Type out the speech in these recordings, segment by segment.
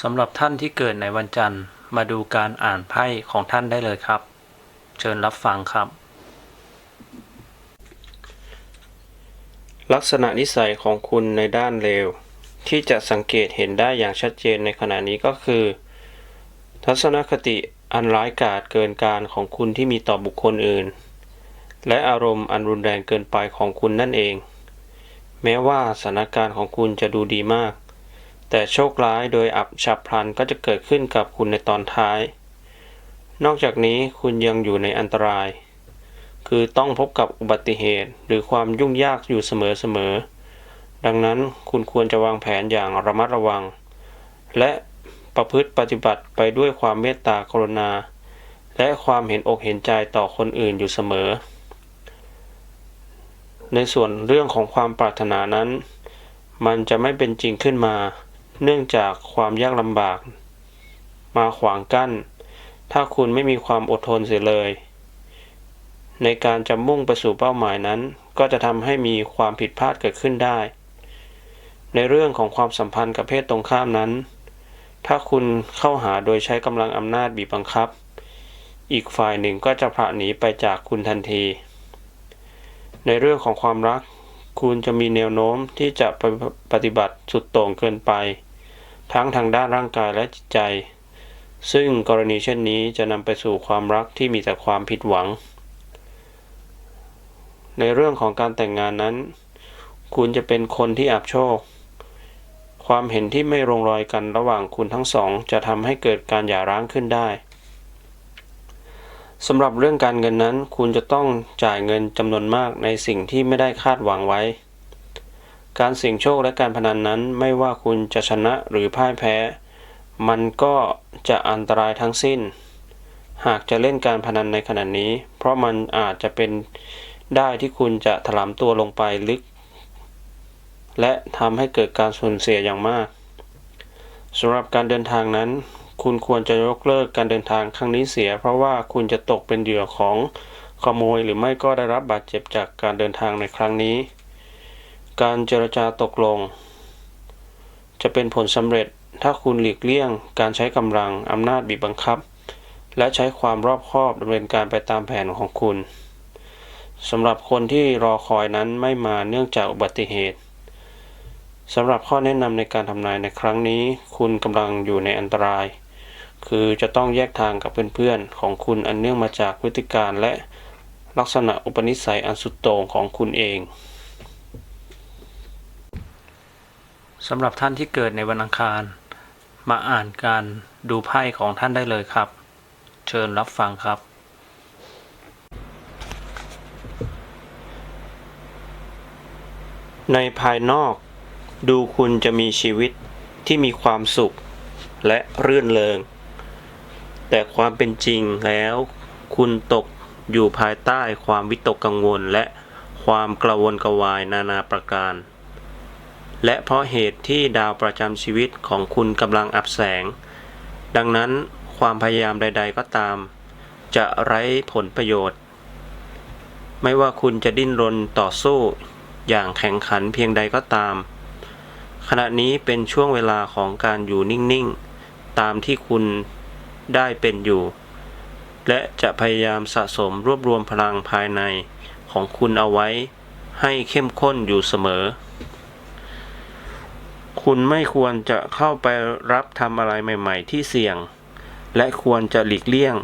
สำหรับท่านที่เกิดในวันจันทร์ มาดูการอ่านไพ่ของท่านได้เลยครับ เชิญรับฟังครับ ลักษณะนิสัยของคุณในด้านเลว ที่จะสังเกตเห็นได้อย่างชัดเจนในขณะนี้ก็คือ ทัศนคติอันร้ายกาจเกินการของคุณที่มีต่อบุคคลอื่น และอารมณ์อันรุนแรงเกินไปของคุณนั่นเอง แม้ว่าสถานการณ์ของคุณจะดูดีมาก แต่โชคร้ายโดยอับฉับพลันก็จะเกิดขึ้นกับคุณในตอนท้าย นอกจากนี้คุณยังอยู่ในอันตราย คือต้องพบกับอุบัติเหตุหรือความยุ่งยากอยู่เสมอๆ ดังนั้นคุณควรจะวางแผนอย่างระมัดระวัง และประพฤติปฏิบัติไปด้วยความเมตตากรุณา และความเห็นอกเห็นใจต่อคนอื่นอยู่เสมอ ในส่วนเรื่องของความปรารถนานั้น มันจะไม่เป็นจริงขึ้นมา เนื่องจากความยากลำบาก มาขวางกั้น ถ้าคุณไม่มีความอดทนเสียเลย ในการจะมุ่งไปสู่เป้าหมายนั้น ก็จะทำให้มีความผิดพลาดเกิดขึ้นได้ ในเรื่องของความสัมพันธ์กับเพศตรงข้ามนั้น ถ้าคุณเข้าหาโดยใช้กำลังอำนาจบีบบังคับ อีกฝ่ายหนึ่งก็จะผละหนีไปจากคุณทันที ในเรื่องของความรักคุณจะมีแนวโน้มที่จะปฏิบัติสุดโต่งเกินไป ทั้งทางด้านร่างกายและจิตใจ ซึ่งกรณีเช่นนี้จะนำไปสู่ความรักที่มีแต่ความผิดหวัง ในเรื่องของการแต่งงานนั้น คุณจะเป็นคนที่อับโชค ความเห็นที่ไม่ลงรอยกันระหว่างคุณทั้งสอง จะทำให้เกิดการหย่าร้างขึ้นได้สำหรับเรื่องการเงินนั้น คุณจะต้องจ่ายเงินจำนวนมากในสิ่งที่ไม่ได้คาดหวังไว้ การเสี่ยงโชคและการพนันนั้นไม่ว่าคุณจะชนะหรือพ่ายแพ้ มันก็จะอันตรายทั้งสิ้น หากจะเล่นการพนันในขณะนี้ เพราะมันอาจจะเป็นได้ที่คุณจะถลำตัวลงไปลึก และทำให้เกิดการสูญเสียอย่างมากสำหรับการเดินทางนั้น คุณควรจะยกเลิกการเดินทางครั้งนี้เสีย เพราะว่าคุณจะตกเป็นเหยื่อของขโมยหรือไม่ก็ได้รับบาดเจ็บจากการเดินทางในครั้งนี้ การเจรจาตกลง จะเป็นผลสำเร็จถ้าคุณหลีกเลี่ยง การใช้กำลังอำนาจบีบบังคับ และใช้ความรอบคอบดำเนินการไปตามแผนของคุณสำหรับคนที่รอคอยนั้นไม่มาเนื่องจากอุบัติเหตุสำหรับข้อแนะนำในการทำนายในครั้งนี้ คุณกำลังอยู่ในอันตราย คือจะต้องแยกทางกับเพื่อนๆ ของคุณอันเนื่องมาจากพฤติการและลักษณะอุปนิสัยอันสุดโต่งของคุณเอง สำหรับท่านที่เกิดในวันอังคาร มาอ่านการดูไพ่ของท่านได้เลยครับ เชิญรับฟังครับ ในภายนอกดูคุณจะมีชีวิตที่มีความสุขและรื่นเริง แต่ความเป็นจริงแล้วคุณตกอยู่ภายใต้ความวิตกกังวลและความกระวนกระวายนานาประการ และเพราะเหตุที่ดาวประจำชีวิตของคุณกำลังอับแสง ดังนั้นความพยายามใด ๆ ก็ตาม จะไร้ผลประโยชน์ ไม่ว่าคุณจะดิ้นรนต่อสู้ อย่างแข่งขันเพียงใดก็ตาม ขณะนี้เป็นช่วงเวลาของการอยู่นิ่ง ๆ ตามที่คุณได้เป็นอยู่ และจะพยายามสะสมรวบรวมพลังภายในของคุณเอาไว้ ให้เข้มข้นอยู่เสมอ คุณไม่ควรจะเข้าไปรับทำอะไรใหม่ ๆ ที่เสี่ยง และควรจะหลีกเลี่ยง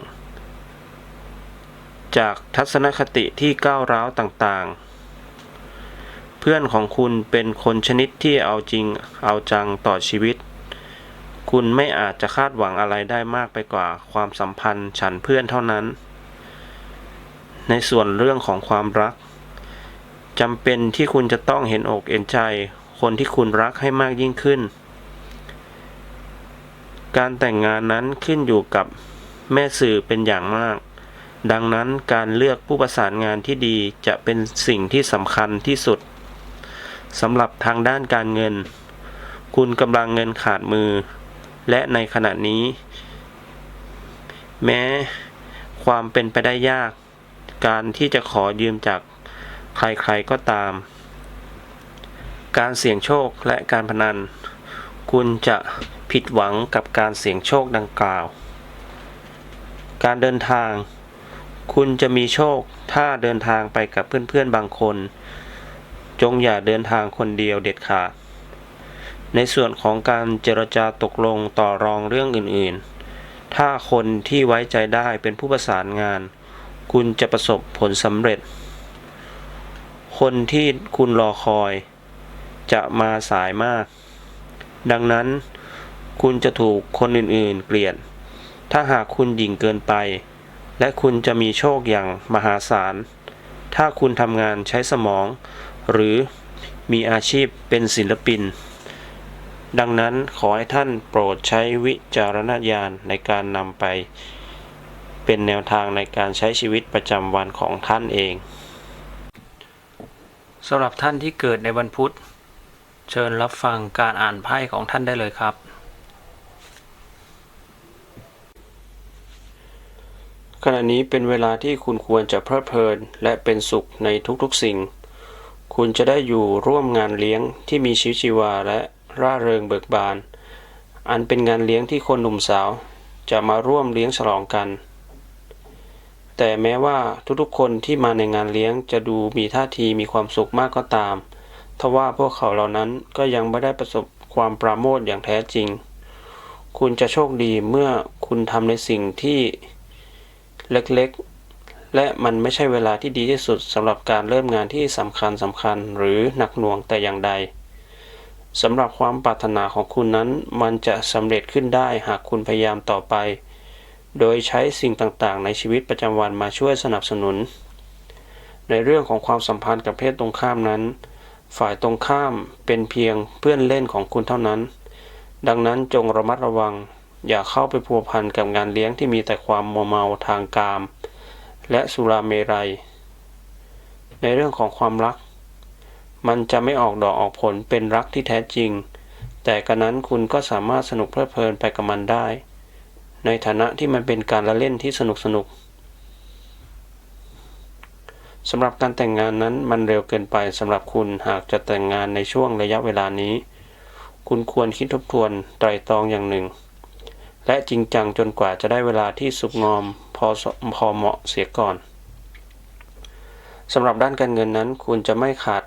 จากทัศนคติที่ก้าวร้าวต่างๆ เพื่อนของคุณเป็นคนชนิดที่เอาจริงเอาจังต่อชีวิต คุณไม่อาจจะคาดหวังอะไรได้มากไปกว่าความสัมพันธ์ฉันเพื่อนเท่านั้น ในส่วนเรื่องของความรักจำเป็นที่คุณจะต้องเห็นอกเห็นใจ คนที่คุณรักให้มากยิ่งขึ้น การแต่งงานนั้นขึ้นอยู่กับแม่สื่อเป็นอย่างมาก ดังนั้นการเลือกผู้ประสานงานที่ดีจะเป็นสิ่งที่สำคัญที่สุดสำหรับทางด้านการเงิน คุณกำลังเงินขาดมือ และในขณะนี้ แม้ความเป็นไปได้ยาก การที่จะขอยืมจากใครๆก็ตาม การเสี่ยงโชคและการพนัน คุณจะผิดหวังกับการเสี่ยงโชคดังกล่าว การเดินทาง คุณจะมีโชคถ้าเดินทางไปกับเพื่อนๆบางคน จงอย่าเดินทางคนเดียวเด็ดขาด ในส่วนของการเจรจาตกลงต่อรองเรื่องอื่นๆ ถ้าคนที่ไว้ใจได้เป็นผู้ประสานงาน คุณจะประสบผลสำเร็จ คนที่คุณรอคอย จะมาสายมาก ดังนั้น คุณจะถูกคนอื่นๆ เกลียด ถ้าหากคุณหยิ่งเกินไป และคุณจะมีโชคอย่างมหาศาล ถ้าคุณทำงานใช้สมอง หรือมีอาชีพเป็นศิลปิน ดังนั้นขอให้ท่านโปรดใช้วิจารณญาณในการนำไป เป็นแนวทางในการใช้ชีวิตประจำวันของท่านเองสำหรับท่านที่เกิดในวันพุธ เชิญรับฟังการอ่านไพ่ของท่านได้เลยครับ ขณะนี้เป็นเวลาที่คุณควรจะเพลิดเพลินและเป็นสุขในทุกๆสิ่ง คุณจะได้อยู่ร่วมงานเลี้ยงที่มีชีวิตชีวาและร่าเริงเบิกบาน อันเป็นงานเลี้ยงที่คนหนุ่มสาว จะมาร่วมเลี้ยงฉลองกัน แต่แม้ว่าทุกๆคนที่มาในงานเลี้ยงจะดูมีท่าทีมีความสุขมากก็ตาม ทว่าพวกเขาเหล่านั้นก็ยังไม่ได้ประสบความปราโมทย์อย่างแท้จริง คุณจะโชคดีเมื่อคุณทำในสิ่งที่เล็กๆ และมันไม่ใช่เวลาที่ดีที่สุดสำหรับการเริ่มงานที่สำคัญสำคัญหรือหนักหน่วงแต่อย่างใดสำหรับความปรารถนาของคุณนั้นมันจะสำเร็จขึ้นได้หากคุณพยายามต่อไป โดยใช้สิ่งต่างๆ ในชีวิตประจำวันมาช่วยสนับสนุน ในเรื่องของความสัมพันธ์กับเพศตรงข้ามนั้น ฝ่ายตรงข้ามเป็นเพียงเพื่อนเล่นของคุณเท่านั้น ดังนั้นจงระมัดระวัง อย่าเข้าไปพัวพันกับงานเลี้ยงที่มีแต่ความมัวเมาทางกาม และสุราเมรัย ในเรื่องของความรัก มันจะไม่ออกดอกออกผลเป็นรักที่แท้จริง แต่กระนั้นคุณก็สามารถสนุกเพลิดเพลินไปกับมันได้ ในฐานะที่มันเป็นการละเล่นที่สนุกสนุก สำหรับการแต่งงานนั้นมันเร็วเกินไปสำหรับคุณหากจะแต่งงานในช่วงระยะเวลานี้ คุณควรคิดทบทวนไตรตรองอย่างหนึ่ง และจริงจังจนกว่าจะได้เวลาที่สุกงอมพอพอเหมาะเสียก่อนสำหรับด้านการเงินนั้น คุณจะไม่ขาด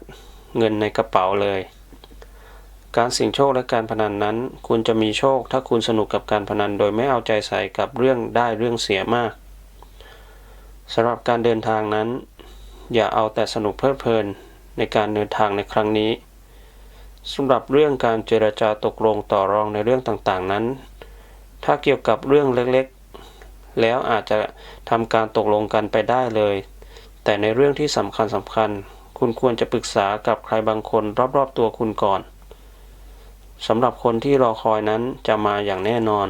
เงินในกระเป๋าเลย การเสี่ยงโชคและการพนันนั้น คุณจะมีโชคถ้าคุณสนุกกับการพนันโดยไม่เอาใจใส่กับเรื่องได้เรื่องเสียมากสำหรับการเดินทางนั้น อย่าเอาแต่สนุกเพลิดเพลินในการเดินทางในครั้งนี้สำหรับเรื่องการเจรจาตกลงต่อรองในเรื่องต่างๆนั้น ถ้าเกี่ยวกับเรื่องเล็กๆ แล้วอาจจะทำการตกลงกันไปได้เลย แต่ในเรื่องที่สำคัญสำคัญ คุณควรจะปรึกษากับใครบางคนรอบๆตัวคุณก่อนสำหรับคนที่รอคอยนั้นจะมาอย่างแน่นอน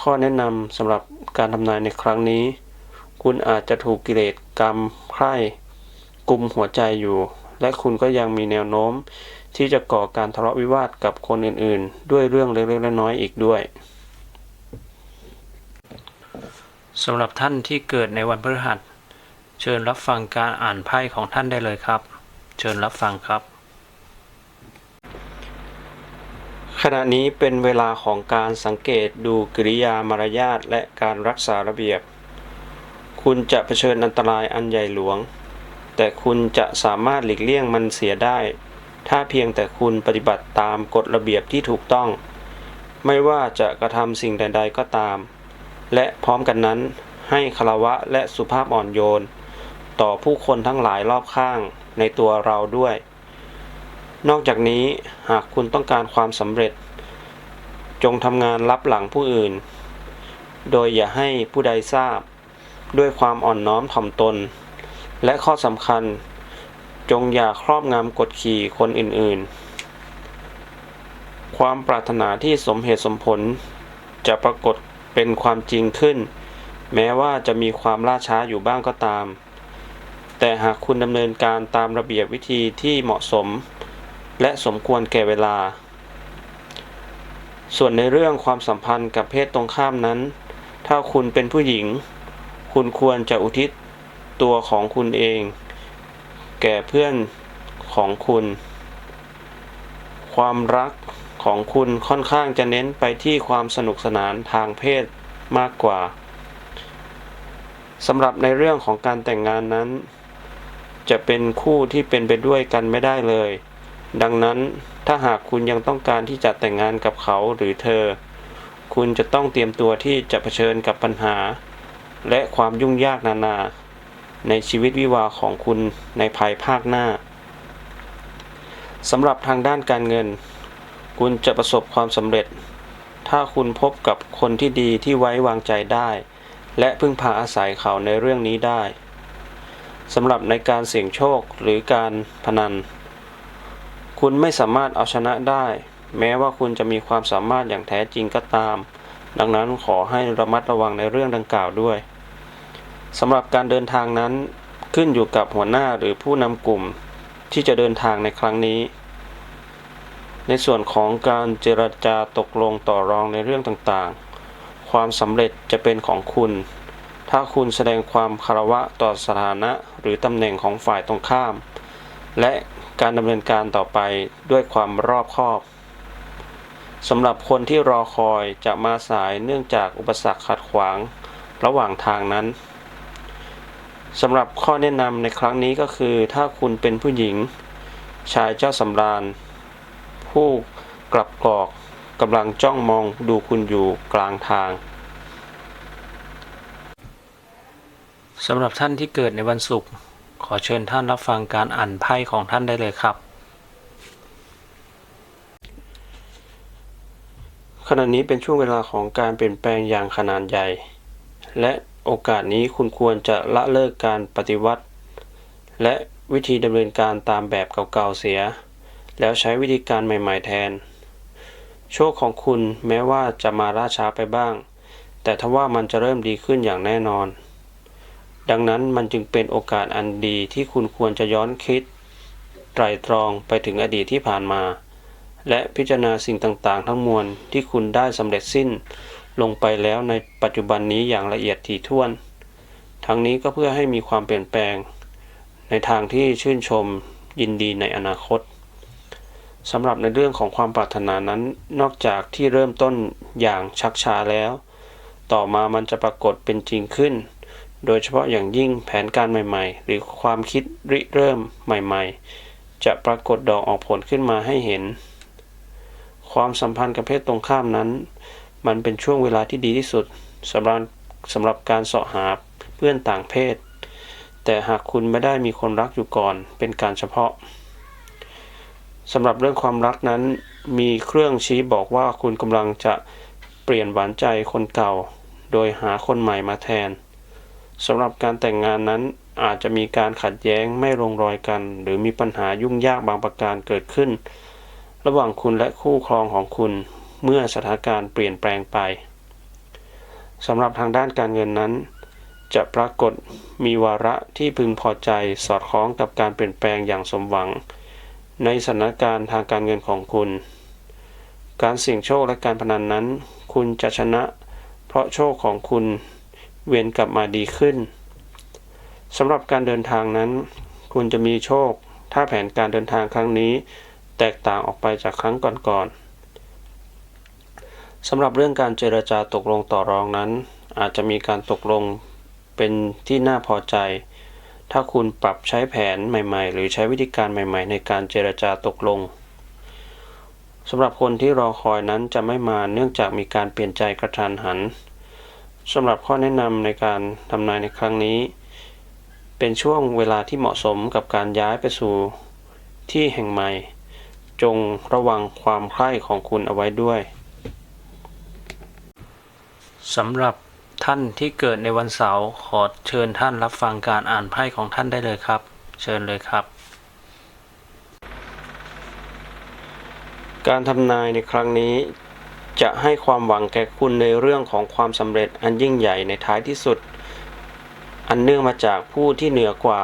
ข้อแนะนำสำหรับการทำนายในครั้งนี้ คุณอาจจะถูกกิเลส กรรมไพร่กลุ่มหัวใจอยู่ และคุณก็ยังมีแนวโน้ม ที่จะก่อการทะเลาะวิวาทกับคนอื่นๆ ด้วยเรื่องเล็กๆน้อยๆอีกด้วยสำหรับท่านที่เกิดในวันพฤหัส เชิญรับฟังการอ่านไพ่ของท่านได้เลยครับ เชิญรับฟังครับ ขณะนี้เป็นเวลาของการสังเกตดูกิริยามารยาทและการรักษาระเบียบ คุณจะเผชิญอันตรายอันใหญ่หลวง แต่คุณจะสามารถหลีกเลี่ยงมันเสียได้ ถ้าเพียงแต่คุณปฏิบัติตามกฎระเบียบที่ถูกต้อง ไม่ว่าจะกระทำสิ่งใด ๆก็ตาม และพร้อมกันนั้น ให้คารวะและสุภาพอ่อนโยน ต่อผู้คนทั้งหลายรอบข้างในตัวเราด้วย นอกจากนี้หากคุณต้องการความสำเร็จ จงทำงานรับหลังผู้อื่น โดยอย่าให้ผู้ใดทราบ ด้วยความอ่อนน้อมถ่อมตน และข้อสำคัญ จงอย่าครอบงำกดขี่คนอื่นๆ ความปรารถนาที่สมเหตุสมผล จะปรากฏเป็นความจริงขึ้น แม้ว่าจะมีความล่าช้าอยู่บ้างก็ตาม แต่หากคุณดำเนินการตามระเบียบวิธีที่เหมาะสม และสมควรแก่เวลา ส่วนในเรื่องความสัมพันธ์กับเพศตรงข้ามนั้น ถ้าคุณเป็นผู้หญิง คุณควรจะอุทิศตัวของคุณเอง แก่เพื่อนของคุณ ความรักของคุณค่อนข้างจะเน้นไปที่ความสนุกสนานทางเพศมากกว่าสำหรับในเรื่องของการแต่งงานนั้น จะเป็นคู่ที่เป็นไปด้วยกันไม่ได้เลย ดังนั้นถ้าหากคุณยังต้องการที่จะแต่งงานกับเขาหรือเธอ คุณจะต้องเตรียมตัวที่จะเผชิญกับปัญหา และความยุ่งยากนานา ในชีวิตวิวาของคุณในภายภาคหน้าสำหรับทางด้านการเงิน คุณจะประสบความสำเร็จ ถ้าคุณพบกับคนที่ดีที่ไว้วางใจได้ และพึ่งพาอาศัยเขาในเรื่องนี้ได้สำหรับในการเสี่ยงโชคหรือการพนัน คุณไม่สามารถเอาชนะได้ แม้ว่าคุณจะมีความสามารถอย่างแท้จริงก็ตาม ดังนั้นขอให้ระมัดระวังในเรื่องดังกล่าวด้วย สำหรับการเดินทางนั้นขึ้นอยู่กับหัวหน้าหรือผู้นำกลุ่มที่จะเดินทางในครั้งนี้ ในส่วนของการเจรจาตกลงต่อรองในเรื่องต่างๆ ความสำเร็จจะเป็นของคุณ ถ้าคุณแสดงความคารวะต่อสถานะหรือตำแหน่งของฝ่ายตรงข้าม และการดำเนินการต่อไปด้วยความรอบคอบสำหรับคนที่รอคอยจะมาสายเนื่องจากอุปสรรคขัดขวางระหว่างทางนั้น สำหรับข้อแนะนำในครั้งนี้ก็คือ ถ้าคุณเป็นผู้หญิง ชายเจ้าสำราญ ผู้กลับกรอกกำลังจ้องมองดูคุณอยู่กลางทางสำหรับท่านที่เกิดในวันศุกร์ขอเชิญท่านรับฟังการอ่านไพ่ของท่านได้เลยครับ ขณะนี้เป็นช่วงเวลาของการเปลี่ยนแปลงอย่างขนาดใหญ่ และ โอกาสนี้คุณควรจะละเลิกการปฏิวัติ และวิธีดำเนินการตามแบบเก่าๆเสีย แล้วใช้วิธีการใหม่ๆแทน โชคของคุณแม้ว่าจะมาล่าช้าไปบ้าง แต่ทว่ามันจะเริ่มดีขึ้นอย่างแน่นอน ดังนั้นมันจึงเป็นโอกาสอันดีที่คุณควรจะย้อนคิด ไตรตรองไปถึงอดีตที่ผ่านมา และพิจารณาสิ่งต่างๆ ทั้งมวลที่คุณได้สำเร็จสิ้น ลงไปแล้วในปัจจุบันนี้อย่างละเอียดถี่ถ้วน ทั้งนี้ก็เพื่อให้มีความเปลี่ยนแปลง ในทางที่ชื่นชมยินดีในอนาคตสำหรับในเรื่องของความปรารถนานั้น นอกจากที่เริ่มต้นอย่างชักช้าแล้ว ต่อมามันจะปรากฏเป็นจริงขึ้น โดยเฉพาะอย่างยิ่งแผนการใหม่ ๆ หรือความคิดริเริ่มใหม่ ๆ จะปรากฏดอกออกผลขึ้นมาให้เห็น ความสัมพันธ์กับเพศตรงข้ามนั้น มันเป็นช่วงเวลาที่ดีที่สุดสำหรับสำหรับการเสาะหาเพื่อนต่างเพศ แต่หากคุณไม่ได้มีคนรักอยู่ก่อนเป็นการเฉพาะสำหรับเรื่องความรักนั้น มีเครื่องชี้บอกว่าคุณกำลังจะเปลี่ยนหวานใจคนเก่า โดยหาคนใหม่มาแทนสำหรับการแต่งงานนั้นอาจจะมีการขัดแย้งไม่ลงรอยกัน หรือมีปัญหายุ่งยากบางประการเกิดขึ้น ระหว่างคุณและคู่ครองของคุณ เมื่อสถานการณ์เปลี่ยนแปลงไปสำหรับทางด้านการเงินนั้น จะปรากฏมีวาระที่พึงพอใจสอดคล้องกับการเปลี่ยนแปลงอย่างสมหวัง ในสถานการณ์ทางการเงินของคุณ การเสี่ยงโชคและการพนันนั้น คุณจะชนะ เพราะโชคของคุณเวียนกลับมาดีขึ้นสำหรับการเดินทางนั้น คุณจะมีโชค ถ้าแผนการเดินทางครั้งนี้ แตกต่างออกไปจากครั้งก่อนๆ สำหรับเรื่องการเจรจาตกลงต่อรองนั้น อาจจะมีการตกลงเป็นที่น่าพอใจ ถ้าคุณปรับใช้แผนใหม่ ๆ หรือใช้วิธีการใหม่ ๆ ในการเจรจาตกลงสำหรับคนที่รอคอยนั้นจะไม่มาเนื่องจากมีการเปลี่ยนใจกระทันหันสำหรับข้อแนะนำในการทำนายในครั้งนี้ เป็นช่วงเวลาที่เหมาะสมกับการย้ายไปสู่ที่แห่งใหม่ จงระวังความใคร่ของคุณเอาไว้ด้วย สำหรับท่านที่เกิดในวันเสาร์ขอเชิญท่านรับฟังการอ่านไพ่ของท่านได้เลยครับ เชิญเลยครับ การทำนายในครั้งนี้จะให้ความหวังแก่คุณในเรื่องของความสำเร็จอันยิ่งใหญ่ในท้ายที่สุด อันเนื่องมาจากผู้ที่เหนือกว่า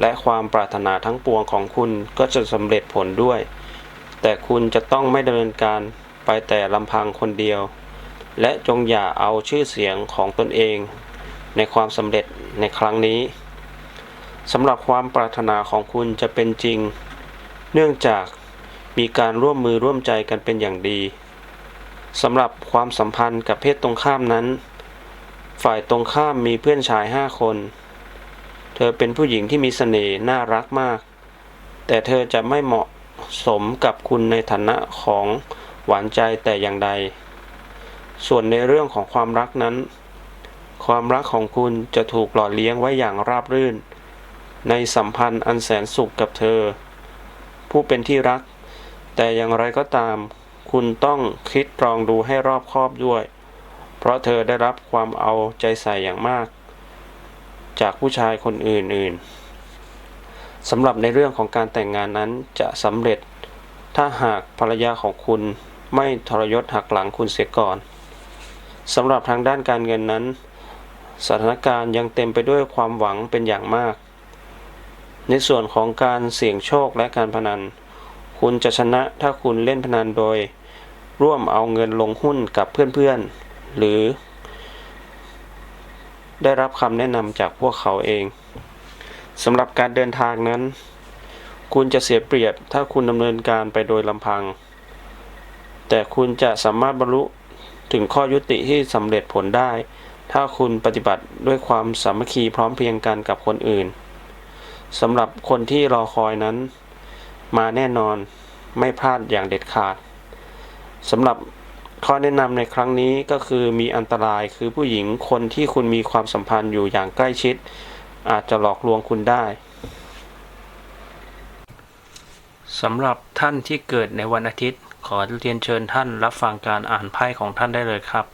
และความปรารถนาทั้งปวงของคุณก็จะสำเร็จผลด้วย แต่คุณจะต้องไม่ดำเนินการไปแต่ลำพังคนเดียว และจงอย่าเอาชื่อเสียงของตนเอง ในความสำเร็จในครั้งนี้สำหรับความปรารถนาของคุณจะเป็นจริง เนื่องจากมีการร่วมมือร่วมใจกันเป็นอย่างดีสำหรับความสัมพันธ์กับเพศตรงข้ามนั้น ฝ่ายตรงข้ามมีเพื่อนชายห้าคน เธอเป็นผู้หญิงที่มีเสน่ห์น่ารักมาก แต่เธอจะไม่เหมาะสมกับคุณในฐานะของหวานใจแต่อย่างใด ส่วนในเรื่องของความรักนั้น ความรักของคุณจะถูกหล่อเลี้ยงไว้อย่างราบรื่น ในสัมพันธ์อันแสนสุขกับเธอ ผู้เป็นที่รัก แต่อย่างไรก็ตาม คุณต้องคิดตรองดูให้รอบคอบด้วย เพราะเธอได้รับความเอาใจใส่อย่างมาก จากผู้ชายคนอื่นๆสำหรับในเรื่องของการแต่งงานนั้นจะสำเร็จ ถ้าหากภรรยาของคุณไม่ทรยศหักหลังคุณเสียก่อน สำหรับทางด้านการเงินนั้น สถานการณ์ยังเต็มไปด้วยความหวังเป็นอย่างมาก ในส่วนของการเสี่ยงโชคและการพนัน คุณจะชนะถ้าคุณเล่นพนันโดย ร่วมเอาเงินลงหุ้นกับเพื่อนๆ หรือ ได้รับคำแนะนำจากพวกเขาเองสำหรับการเดินทางนั้น คุณจะเสียเปรียบถ้าคุณดำเนินการไปโดยลำพัง แต่คุณจะสามารถบรรลุ ถึงข้อยุติที่สำเร็จผลได้ ถ้าคุณปฏิบัติด้วยความสามัคคีพร้อมเพรียงกันกับคนอื่นสำหรับคนที่รอคอยนั้น มาแน่นอนไม่พลาดอย่างเด็ดขาดสำหรับข้อแนะนำในครั้งนี้ก็คือมีอันตรายคือผู้หญิงคนที่คุณมีความสัมพันธ์อยู่อย่างใกล้ชิด อาจจะหลอกลวงคุณได้สำหรับท่านที่เกิดในวันอาทิตย์ อเรียนเชิญท่านรับฟังการอ่านไพ่ของท่านได้เลยครับ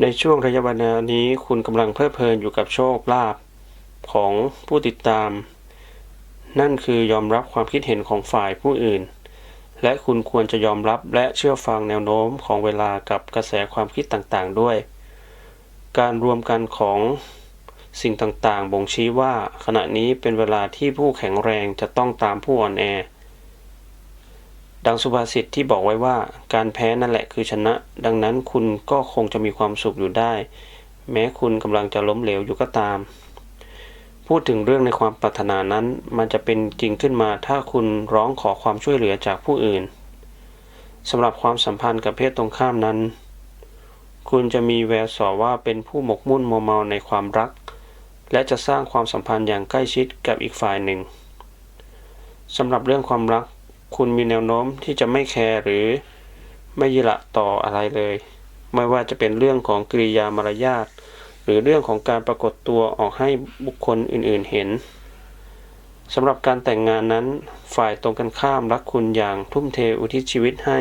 ในช่วงระยะเวลานี้คุณกำลังเพลิดเพลินอยู่กับโชคลาภของผู้ติดตาม นั่นคือยอมรับความคิดเห็นของฝ่ายผู้อื่น และคุณควรจะยอมรับและเชื่อฟังแนวโน้มของเวลากับกระแสความคิดต่างๆด้วย การรวมกันของ สิ่งต่างๆ บ่งชี้ว่าขณะนี้เป็นเวลาที่ผู้แข็งแรงจะต้องตามผู้อ่อนแอ ดังสุภาษิตที่บอกไว้ว่า การแพ้นั่นแหละคือชนะ ดังนั้นคุณก็คงจะมีความสุขอยู่ได้ แม้คุณกำลังจะล้มเหลวอยู่ก็ตาม พูดถึงเรื่องในความปรารถนานั้น มันจะเป็นจริงขึ้นมาถ้าคุณร้องขอความช่วยเหลือจากผู้อื่นสำหรับความสัมพันธ์กับเพศตรงข้ามนั้น คุณจะมีแววสอว่าเป็นผู้หมกมุ่นมัวเมาในความรัก และจะสร้างความสัมพันธ์อย่างใกล้ชิดกับอีกฝ่ายหนึ่งสำหรับเรื่องความรัก คุณมีแนวโน้มที่จะไม่แคร์หรือไม่ยิละต่ออะไรเลย ไม่ว่าจะเป็นเรื่องของกริยามารยาทหรือเรื่องของการปรากฏตัวออกให้บุคคลอื่นๆเห็นสำหรับการแต่งงานนั้น ฝ่ายตรงกันข้ามรักคุณอย่างทุ่มเทอุทิศชีวิตให้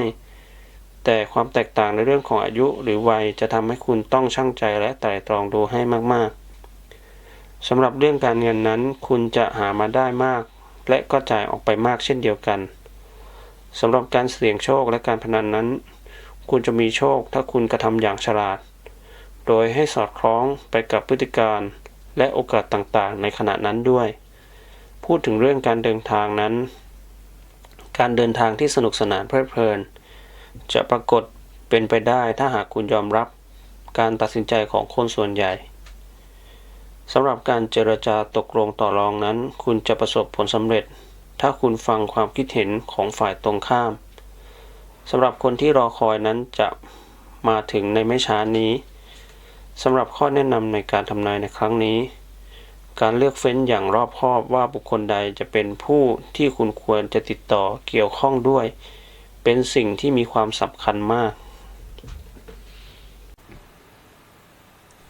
แต่ความแตกต่างในเรื่องของอายุหรือวัยจะทำให้คุณต้องชั่งใจและไตร่ตรองดูให้มากๆ สำหรับเรื่องการเงินนั้น คุณจะหามาได้มาก และก็จ่ายออกไปมากเช่นเดียวกันสำหรับการเสี่ยงโชคและการพนันนั้น คุณจะมีโชคถ้าคุณกระทำอย่างฉลาด โดยให้สอดคล้องไปกับพฤติการและโอกาสต่างๆ ในขณะนั้นด้วย พูดถึงเรื่องการเดินทางนั้น การเดินทางที่สนุกสนานเพลิดเพลิน จะปรากฏเป็นไปได้ถ้าหากคุณยอมรับการตัดสินใจของคนส่วนใหญ่ สำหรับการเจรจาตกลงต่อรองนั้น คุณจะประสบผลสำเร็จ ถ้าคุณฟังความคิดเห็นของฝ่ายตรงข้ามสำหรับคนที่รอคอยนั้นจะมาถึงในไม่ช้านี้สำหรับข้อแนะนำในการทำนายในครั้งนี้ การเลือกเฟ้นอย่างรอบคอบว่าบุคคลใดจะเป็นผู้ที่คุณควรจะติดต่อเกี่ยวข้องด้วย เป็นสิ่งที่มีความสำคัญมาก